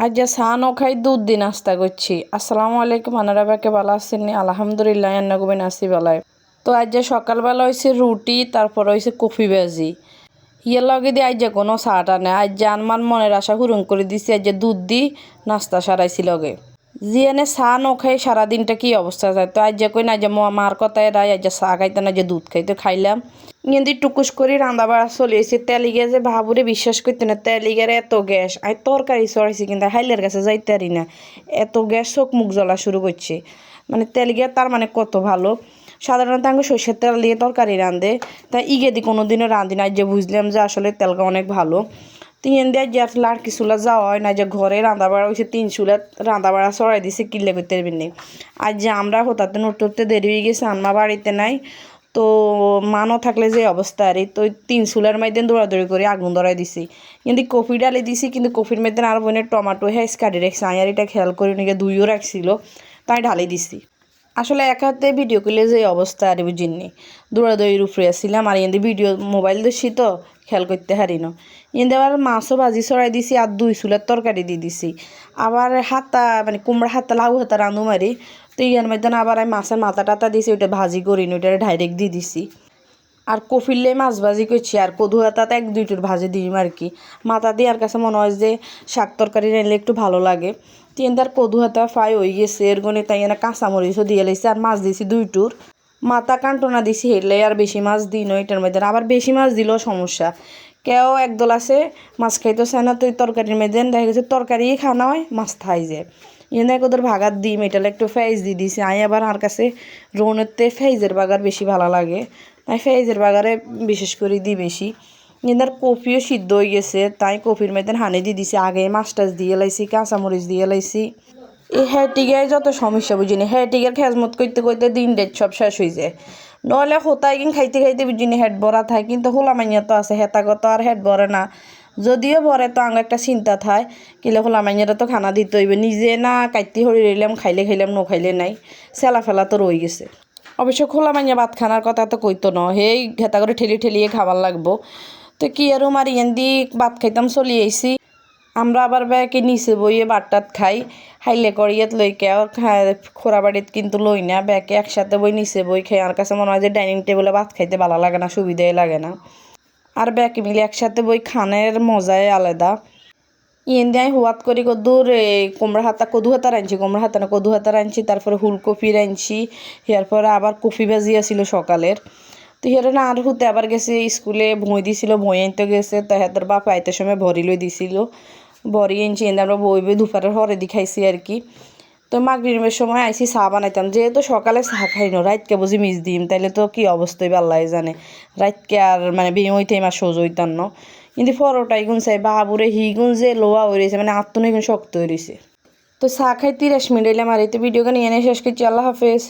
আজ যে ও খাই দুধ দিন নাস্তা করছি। আসসালামু আলাইকুম, আনারা বাকে ভালো আসেননি আলহামদুলিল্লাহ এন্না গুবেন আসি বেলায় তো আজ সকালবেলা হয়েছে রুটি, তারপর হয়েছে কফি ভাজি। ইয়ের লগে দিয়ে আজ যে কোনো চাটা নেই। আজ আনমান মনের আশা পূরণ করে দিছি, আজ যে দুধ দি নাস্তা সারাইছি লগে। জিয়ানে চা খাই সারাদিনটা কি অবস্থা যায়? তো আজ যে কই না যে মার কথায় রায়, আজ চা খাইতে না যে দুধ খাইতে খাইলাম। ইন্দি টুকুস করে রান্না বাড়া চলিয়েছে তেলিগে যে ভাবুরে বিশ্বাস করতে না তেলিগের এত গ্যাস আর তরকারি চড়াইছি কিন্তু হাইলের কাছে যাইতে পারি না। এত গ্যাস চোখ মুখ জ্বলা শুরু করছে মানে তেলিগে তার মানে কত ভালো। সাধারণত আমি সর্ষের তেল দিয়ে তরকারি রাঁধে তাই ইগে দি কোনো দিনও রাঁধি না যে বুঝলাম যে আসলে তেলটা অনেক ভালো। তিন দিয়ে যে লাড়কি চুলা যাওয়া হয় না যে ঘরে রান্না বাড়া হয়েছে তিন চুলা রান্না বাড়া চড়াই দিছে কিনলে করতে পারবেন আর যে আমরা হঠাৎ নড়তে দেরি হয়ে গেছে, আনমা বাড়িতে নাই। তো মানও থাকলে যে অবস্থা, আর তো তিন চুলার মাইদিন দৌড়াদৌড়ি করে আগুন ধরাই দিছি। কিন্তু কফি ডালে দিছি, কিন্তু কফির মধ্যে আর বোনের টমাটো হ্যাঁ কাটি রাখছি। আর এটা খেয়াল করে নিয়ে দুইও রাখছিল, তাই ঢালি দিছি। আসলে এক হাতে ভিডিও করলে যে অবস্থা, আর বুঝিনি দৌড়াদৌড়ির উপরে আসছিলাম আর এনে ভিডিও মোবাইল দেখছি তো, খেয়াল করতে হারি না। এনে আবার মাছও ভাজি ছড়াই দিছি, আর দুই চুলের তরকারি দিয়ে দিছি। আবার হাতা মানে কুমড়া হাতা, লাউ হাতা রাঁধু মারি তো ইয়ার মধ্যে আবার আমি মাছের মাথা টাতা দিছি, ওইটা ভাজি করিনি ওইটা ডাইরেক্ট দিয়ে দিছি। আর কফিরলে মাছ ভাজি করছি, আর কদু হাতাতে এক দুইটোর ভাজি দিই আর কি। মাথা দিয়ে আর কাছে মনে হয় যে শাক তরকারি রাখলে একটু ভালো লাগে। তিন তার কদু হাতা ফ্রাই হয়ে গেছে, এর গনে তাই না কাঁচামরিচও দিয়ে লাইছে, আর মাছ দিছি দুইটোর। মাথা কান্টনা দিছি হেরলে আর বেশি মাছ দিই নয় এটার মধ্যে আবার বেশি মাছ দিলেও সমস্যা। কেউ একদল আছে, মাছ খাইতে চায় না, তো তরকারির মধ্যে, দেখা গেছে তরকারি খাওয়া হয়, মাছ খাই যায়। এনে ওদের ভাগাত দিই মেটালে একটু ফেজ দিয়ে দিছি। আই আবার আর কাছে রোনেতে ফেজের বাগার বেশি ভালো লাগে। তাই ফেজের বাগারে বিশেষ করে দিই বেশি। আর কফিও সিদ্ধ হয়ে গেছে, তাই কফির মধ্যে হানি দিয়ে দিছি। আগে মাছ দিয়ে লাইছি, কাঁচামরিচ দিয়ে লাইছি। এই হ্যাটিগায় যত সমস্যা বুঝিনি হ্যাটিগার খেজমত করতে করতে দিন ডেট সব শেষ হয়ে যায়। নহলে হোতাই কিন খাইতে খাইতে বুঝিনি হেড ভরা থাকে কিন্তু হোলা মাইয়া তো আছে, হেতাগত আর হেড ভরে না। যদিও ভরে তো আঙ্গ একটা চিন্তা থায় কিলে হোলা মাইয়ারা তো খানা দিতে হইবে, নিজে না কাইতে হরি রইলাম খাইলে খাইলাম ন খাইলে নাই, চেলা ফেলা তো রয়ে গেছে। অবশ্য খোলা মাইয়া ভাত খানার কথা তো কইতো ন, সেই হেতা করে ঠেলি ঠেলিয়ে খাবার লাগবো। তো কি আর মার ইয়ান দি ভাত খাইতাম চলি আইসি আমরা আবার ব্যাকে নিচে বইয়ে বাট্টাত খাই, হাইলে করিয়াত লই কেউ খোরা বাড়িত কিন্তু লই না, ব্যাকে একসাথে বই নিচে বই খাই আর কাছে মনে হয় যে ডাইনিং টেবিলে ভাত খাইতে ভালো লাগে না, সুবিধাই লাগে না। আর ব্যাকে মিলে একসাথে বই খানের মজাই আলাদা। ইয়েন দিয়ে হুয়াত করি কদুর কুমড়া হাতা কদু হাতা রাঁধছি কুমড়া হাতা না কদু হাতা রাঁধছি তারপরে ফুলকপি রাঁধছি এরপরে আবার কফি ভাজি আসিল সকালের। তো হিয়ারে না আর হুতে আবার গেছে স্কুলে বই দিছিল বই আনতে গেছে, তো হেতার বাপ আইতে সময় ভরি লই দিছিল। ভরি এনছি এনে আমরা বই বই দুপুরের হরে দি খাইছি আর কি। তো মাগরিমের সময় আইসি চা বানাইতাম। যেহেতু সকালে চা খাই ন রাতকে বুঝি মিস দিম। তাইলে তো কি অবস্থায় আল্লাহ জানে। রাতকে আর মানে বিয়ে হইতে মা সোজ হইতাম ন। কিন্তু পরোটাই গুণ চাই, বাবুরে হি যে লোয়া হয়ে মানে আত্মনে গুণ শক্ত হয়ে রয়েছে তো চা খাই তিরিশ মিনিট এলাম আর এই তো ভিডিও নিয়ে শেষ করছি। আল্লাহ হাফেজ।